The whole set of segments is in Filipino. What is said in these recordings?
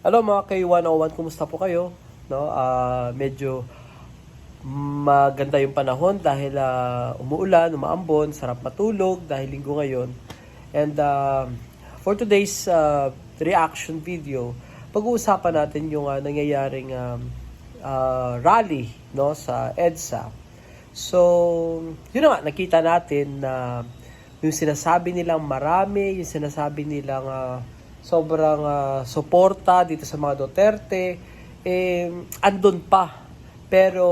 Hello mga K101, kumusta po kayo? No, ah medyo maganda yung panahon dahil ah, umuulan, umaambon, sarap matulog dahil linggo ngayon. And ah, for today's ah, reaction video, pag-uusapan natin yung ah, nangyayaring um, ah, rally no sa EDSA. So, yun na nga, nakita natin na yung sinasabi nilang marami, yung sinasabi nilang ah, sobrang ah, suporta dito sa mga Duterte, eh, andun pa. Pero,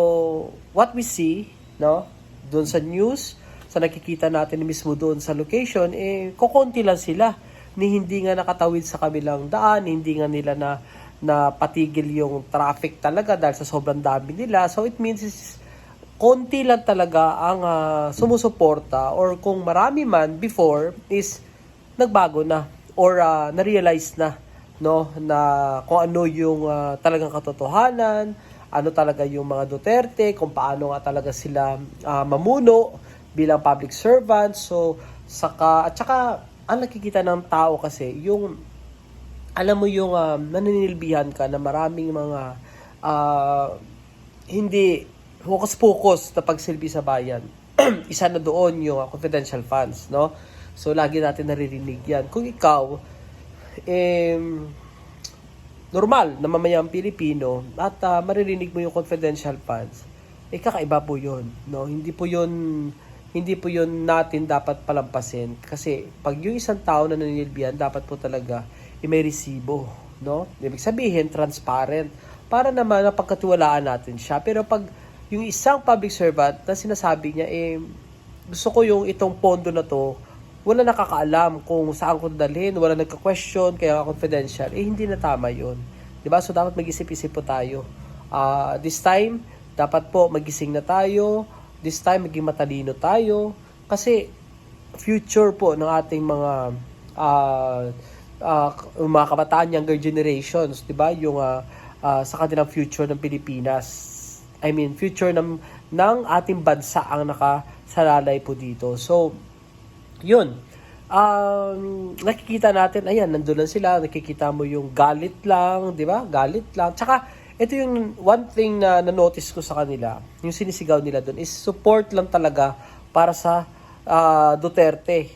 what we see, no, doon sa news, sa nakikita natin mismo doon sa location, eh, kukunti lang sila ni hindi nga nakatawid sa kabilang daan, hindi nga nila na na patigil yung traffic talaga dahil sa sobrang dami nila. So it means is, konti lang talaga ang ah, sumusuporta or kung marami man before is nagbago na or ah, na-realize na no na kung ano yung ah, talagang katotohanan, ano talaga yung mga Duterte, kung paano nga talaga sila ah, mamuno bilang public servant. So saka at saka ang nakikita ng tao kasi yung alam mo yung um, naninilbihan ka na maraming mga ah, hindi focus-focus na pagsilbi sa bayan. Isa na doon yung ah, confidential funds, no? So, lagi natin naririnig yan. Kung ikaw, eh, normal na mamayang Pilipino at ah, maririnig mo yung confidential funds, eh kakaiba po yun. No? Hindi po yun hindi po yun natin dapat palampasin kasi pag yung isang tao na nanilbihan dapat po talaga eh, may resibo no ibig sabihin transparent para naman napagkatiwalaan natin siya pero pag yung isang public servant na sinasabi niya eh gusto ko yung itong pondo na to wala nakakaalam kung saan ko dalhin, wala nagka-question, kaya confidential, eh hindi na tama yun. ba So dapat mag-isip-isip po tayo. Ah, this time, dapat po magising na tayo, this time maging matalino tayo, kasi future po ng ating mga ah ah, mga kabataan, younger generations, 'di ba Yung ah, ah, sa kanilang future ng Pilipinas. I mean, future ng, ng ating bansa ang nakasalalay po dito. So, yun. Um, nakikita natin, ayan, nandun lang sila, nakikita mo yung galit lang, di ba? Galit lang. Tsaka, ito yung one thing na na-notice ko sa kanila, yung sinisigaw nila doon, is support lang talaga para sa ah, Duterte.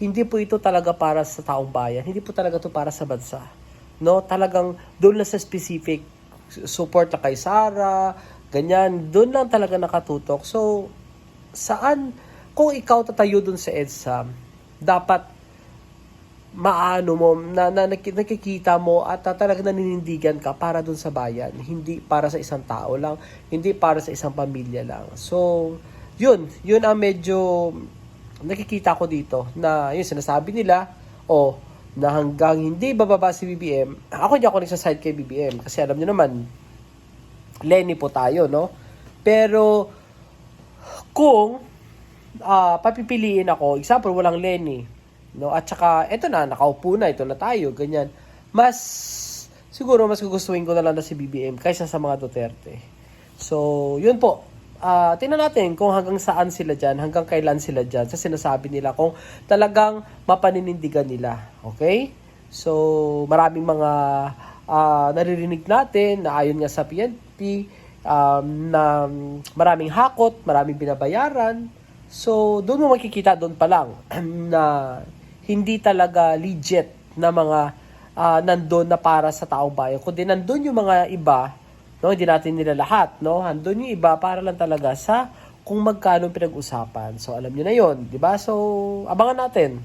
Hindi po ito talaga para sa taong bayan. Hindi po talaga ito para sa bansa. No, talagang doon lang sa specific support na kay Sara, ganyan, doon lang talaga nakatutok. So, saan, kung ikaw tatayo doon sa EDSA, dapat maano mo, na, na naki- nakikita mo at uh, talagang naninindigan ka para doon sa bayan. Hindi para sa isang tao lang, hindi para sa isang pamilya lang. So, yun, yun ang medyo nakikita ko dito na yun sinasabi nila, o na hanggang hindi bababa si BBM, ako hindi ako nagsaside kay BBM kasi alam niyo naman, Lenny po tayo, no? Pero, kung ah papipiliin ako, example, walang Lenny, no? At saka, eto na, nakaupo na, ito na tayo, ganyan. Mas, siguro, mas gugustuhin ko na lang na si BBM kaysa sa mga Duterte. So, yun po. Ah, tingnan natin kung hanggang saan sila dyan, hanggang kailan sila dyan sa sinasabi nila, kung talagang mapaninindigan nila. Okay? So, maraming mga ah, naririnig natin na ayon nga sa PNP, um, na maraming hakot, maraming binabayaran. So, doon mo makikita doon pa lang na hindi talaga legit na mga ah, nandun na para sa taong bayan. Kundi nandun yung mga iba, no, hindi natin nila lahat, no? Nandun yung iba para lang talaga sa kung magkano pinag-usapan. So, alam niyo na yon di ba? So, abangan natin.